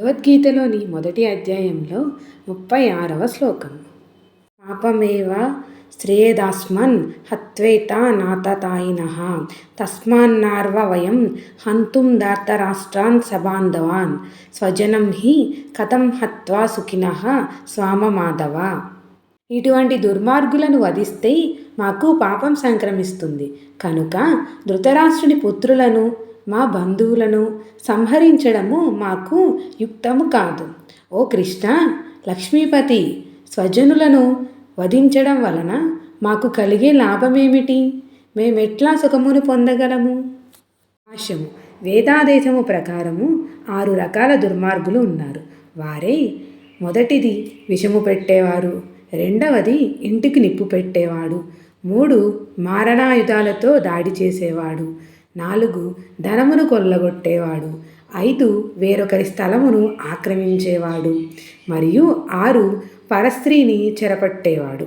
భగవద్గీతలోని మొదటి అధ్యాయంలో ముప్పై ఆరవ శ్లోకం. పాపమేవ శ్రేయదాస్మన్ హత్వేత తస్మాన్నార్వ వయం హంతుం దార్తరాష్ట్రాన్ సబాంధవాన్. స్వజనం హి కథం హత్వా సుఖిన స్వామమాధవ. ఇటువంటి దుర్మార్గులను వధిస్తే మాకు పాపం సంక్రమిస్తుంది. కనుక ధృతరాష్ట్రుని పుత్రులను మా బంధువులను సంహరించడము మాకు యుక్తము కాదు. ఓ కృష్ణ లక్ష్మీపతి స్వజనులను వధించడం వలన మాకు కలిగే లాభమేమిటి? మేమెట్లా సుఖమును పొందగలము? భాష్యము వేదాదేశము ప్రకారము ఆరు రకాల దుర్మార్గులు ఉన్నారు. వారే మొదటిది విషము పెట్టేవారు రెండవది ఇంటికి నిప్పు పెట్టేవాడు మూడు మారణాయుధాలతో దాడి చేసేవాడు నాలుగు ధనమును కొల్లగొట్టేవాడు. ఐదు వేరొకరి స్థలమును ఆక్రమించేవాడు. మరియు ఆరు పరస్త్రీని చెరపట్టేవాడు.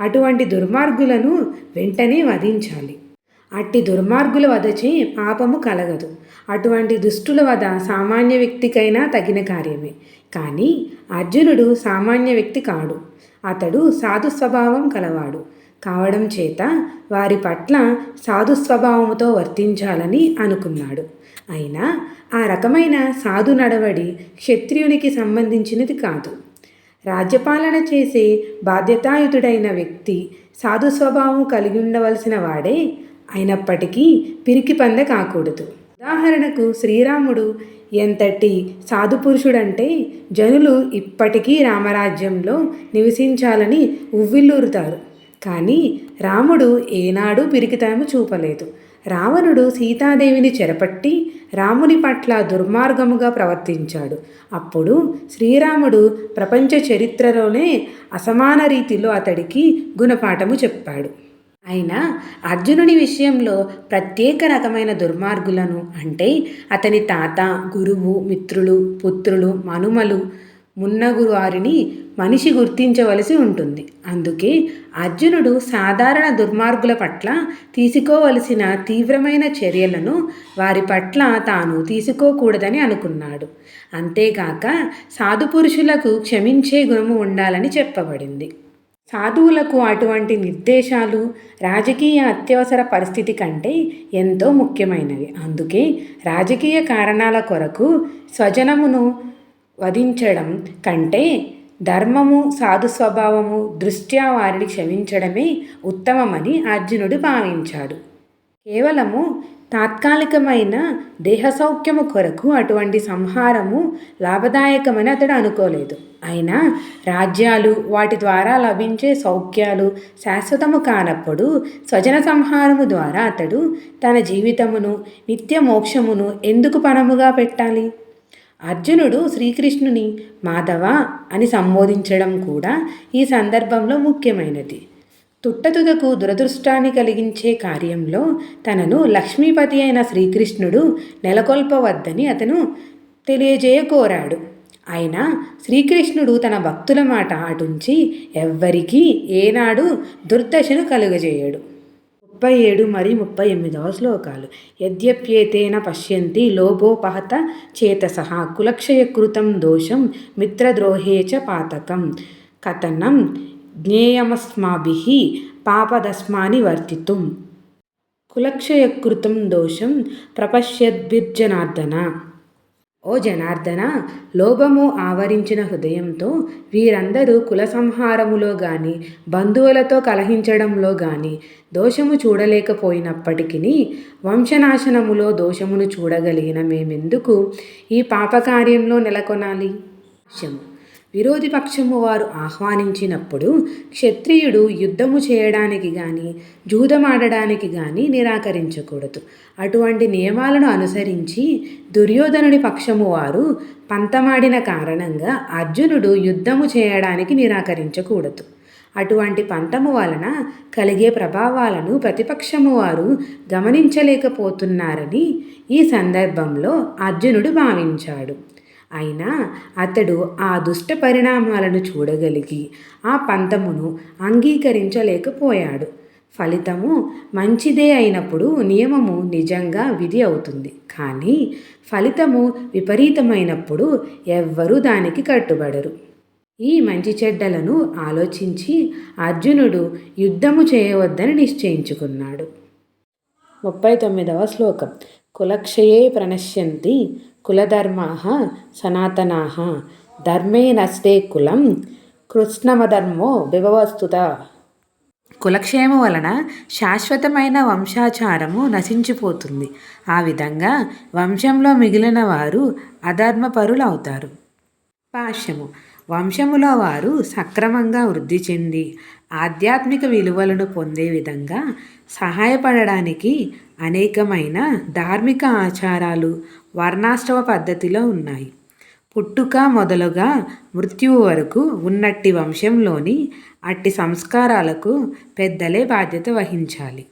అటువంటి దుర్మార్గులను వెంటనే వధించాలి. అట్టి దుర్మార్గుల వదచే పాపము కలగదు. అటువంటి దుష్టుల వధ సామాన్య వ్యక్తికైనా తగిన కార్యమే. కానీ అర్జునుడు సామాన్య వ్యక్తి కాడు. అతడు సాధు స్వభావం కలవాడు. కావడం చేత వారి పట్ల సాధు స్వభావముతో వర్తించాలని అనుకున్నాడు. అయినా ఆ రకమైన సాధు నడవడి క్షత్రియునికి సంబంధించినది కాదు. రాజ్యపాలన చేసే బాధ్యతాయుతుడైన వ్యక్తి సాధు స్వభావం కలిగి ఉండవలసిన వాడే అయినప్పటికీ పిరికి పంద కాకూడదు. ఉదాహరణకు శ్రీరాముడు ఎంతటి సాధు పురుషుడంటే జనులు ఇప్పటికీ రామరాజ్యంలో నివసించాలని ఉవ్విల్లూరుతారు కానీ రాముడు ఏనాడూ పిరికితనము చూపలేదు. రావణుడు సీతాదేవిని చెరపట్టి రాముని పట్ల దుర్మార్గముగా ప్రవర్తించాడు. అప్పుడు శ్రీరాముడు ప్రపంచ చరిత్రలోనే అసమాన రీతిలో అతడికి గుణపాఠము చెప్పాడు. అయినా అర్జునుని విషయంలో ప్రత్యేక రకమైన దుర్మార్గులను అంటే అతని తాత గురువు మిత్రులు పుత్రులు మనుమలు మున్నగురు వారిని మనిషి గుర్తించవలసి ఉంటుంది. అందుకే అర్జునుడు సాధారణ దుర్మార్గుల పట్ల తీసుకోవలసిన తీవ్రమైన చర్యలను వారి పట్ల తాను తీసుకోకూడదని అనుకున్నాడు. అంతేకాక సాధు పురుషులకు క్షమించే గుణము ఉండాలని చెప్పబడింది. సాధువులకు అటువంటి నిర్దేశాలు రాజకీయ అత్యవసర పరిస్థితి కంటే ఎంతో ముఖ్యమైనవి. అందుకే రాజకీయ కారణాల కొరకు స్వజనమును వధించడం కంటే ధర్మము సాధు స్వభావము దృష్ట్యా వారిని క్షమించడమే ఉత్తమమని అర్జునుడు భావించాడు. కేవలము తాత్కాలికమైన దేహ సౌఖ్యము కొరకు అటువంటి సంహారము లాభదాయకమని అతడు అనుకోలేదు. అయినా రాజ్యాలు వాటి ద్వారా లభించే సౌఖ్యాలు శాశ్వతము కానప్పుడు స్వజన సంహారము ద్వారా అతడు తన జీవితమును నిత్య మోక్షమును ఎందుకు పణముగా పెట్టాలి? అర్జునుడు శ్రీకృష్ణుని మాధవ అని సంబోధించడం కూడా ఈ సందర్భంలో ముఖ్యమైనది. తుట్టతుదకు దురదృష్టాన్ని కలిగించే కార్యంలో తనను లక్ష్మీపతి అయిన శ్రీకృష్ణుడు నెలకొల్పవద్దని అతను తెలియజేయకోరాడు. అయినా శ్రీకృష్ణుడు తన భక్తుల మాట అటుంచి ఎవ్వరికీ ఏనాడు దుర్దశను కలుగజేయడు. ముప్పై ఏడు మరియు ముప్పై ఎనిమిదవ శ్లోకాలు. యద్యప్యేతేన పశ్యంతి లోభోపహత చేతస కులక్షయకృతం దోషం మిత్రద్రోహే చ పాతకం. కథనం జ్ఞేయమస్మాభి పాపదస్మాని వర్తితుం కులక్షయకృతం దోషం ప్రపశ్యద్భిర్జనార్దన. ఓ జనార్దన లోభము ఆవరించిన హృదయంతో వీరందరూ కుల సంహారములో గాని బంధువులతో కలహించడంలో గాని దోషము చూడలేకపోయినప్పటికీ వంశనాశనములో దోషమును చూడగలిగిన మేమెందుకు ఈ పాపకార్యంలో నెలకొనాలి? శము పక్షము వారు ఆహ్వానించినప్పుడు క్షత్రియుడు యుద్ధము చేయడానికి కానీ జూదమాడడానికి కానీ నిరాకరించకూడదు. అటువంటి నియమాలను అనుసరించి దుర్యోధనుడి పక్షము వారు పంతమాడిన కారణంగా అర్జునుడు యుద్ధము చేయడానికి నిరాకరించకూడదు. అటువంటి పంతము వలన కలిగే ప్రభావాలను ప్రతిపక్షము వారు గమనించలేకపోతున్నారని ఈ సందర్భంలో అర్జునుడు భావించాడు. అయినా అతడు ఆ దుష్ట పరిణామాలను చూడగలిగి ఆ పంతమును అంగీకరించలేకపోయాడు. ఫలితము మంచిదే అయినప్పుడు నియమము నిజంగా విధి అవుతుంది. కానీ ఫలితము విపరీతమైనప్పుడు ఎవ్వరూ దానికి కట్టుబడరు. ఈ మంచి చెడ్డలను ఆలోచించి అర్జునుడు యుద్ధము చేయవద్దని నిశ్చయించుకున్నాడు. ముప్పై తొమ్మిదవ శ్లోకం. కులక్షయే ప్రణశ్యంతి కులధర్మాः సనాతనా ధర్మే నష్టే కులం కృష్ణమధర్మో విభవస్తుత. కులక్షేమం వలన శాశ్వతమైన వంశాచారము నశించిపోతుంది. ఆ విధంగా వంశంలో మిగిలిన వారు అధర్మపరులు అవుతారు భాష్యము వంశములో వారు సక్రమంగా వృద్ధి చెంది ఆధ్యాత్మిక విలువలను పొందే విధంగా సహాయపడడానికి అనేకమైన ధార్మిక ఆచారాలు వర్ణాశ్రమ పద్ధతిలో ఉన్నాయి. పుట్టుక మొదలుగా మృత్యువు వరకు ఉన్నట్టి వంశంలోని అట్టి సంస్కారాలకు పెద్దలే బాధ్యత వహించాలి.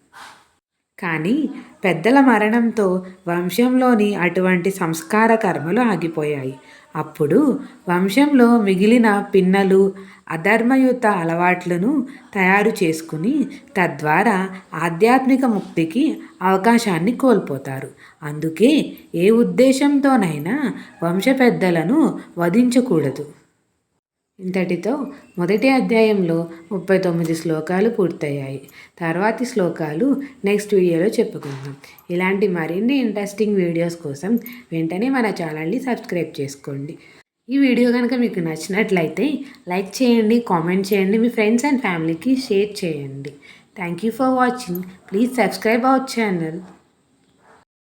కానీ పెద్దల మరణంతో వంశంలోని అటువంటి సంస్కార కర్మలు ఆగిపోయాయి. అప్పుడు వంశంలో మిగిలిన పిన్నలు అధర్మయుత అలవాట్లను తయారు చేసుకుని తద్వారా ఆధ్యాత్మిక ముక్తికి అవకాశాన్ని కోల్పోతారు. అందుకే ఏ ఉద్దేశంతోనైనా వంశ పెద్దలను వధించకూడదు. ఇంతటితో మొదటి అధ్యాయంలో ముప్పై తొమ్మిది శ్లోకాలు పూర్తయ్యాయి. తర్వాతి శ్లోకాలు నెక్స్ట్ వీడియోలో చెప్పుకుందాం. ఇలాంటి మరిన్ని ఇంట్రెస్టింగ్ వీడియోస్ కోసం వెంటనే మన ఛానల్ని సబ్స్క్రైబ్ చేసుకోండి. ఈ వీడియో కనుక మీకు నచ్చినట్లయితే లైక్ చేయండి కామెంట్ చేయండి మీ ఫ్రెండ్స్ అండ్ ఫ్యామిలీకి షేర్ చేయండి. Thank you for watching. Please subscribe our channel.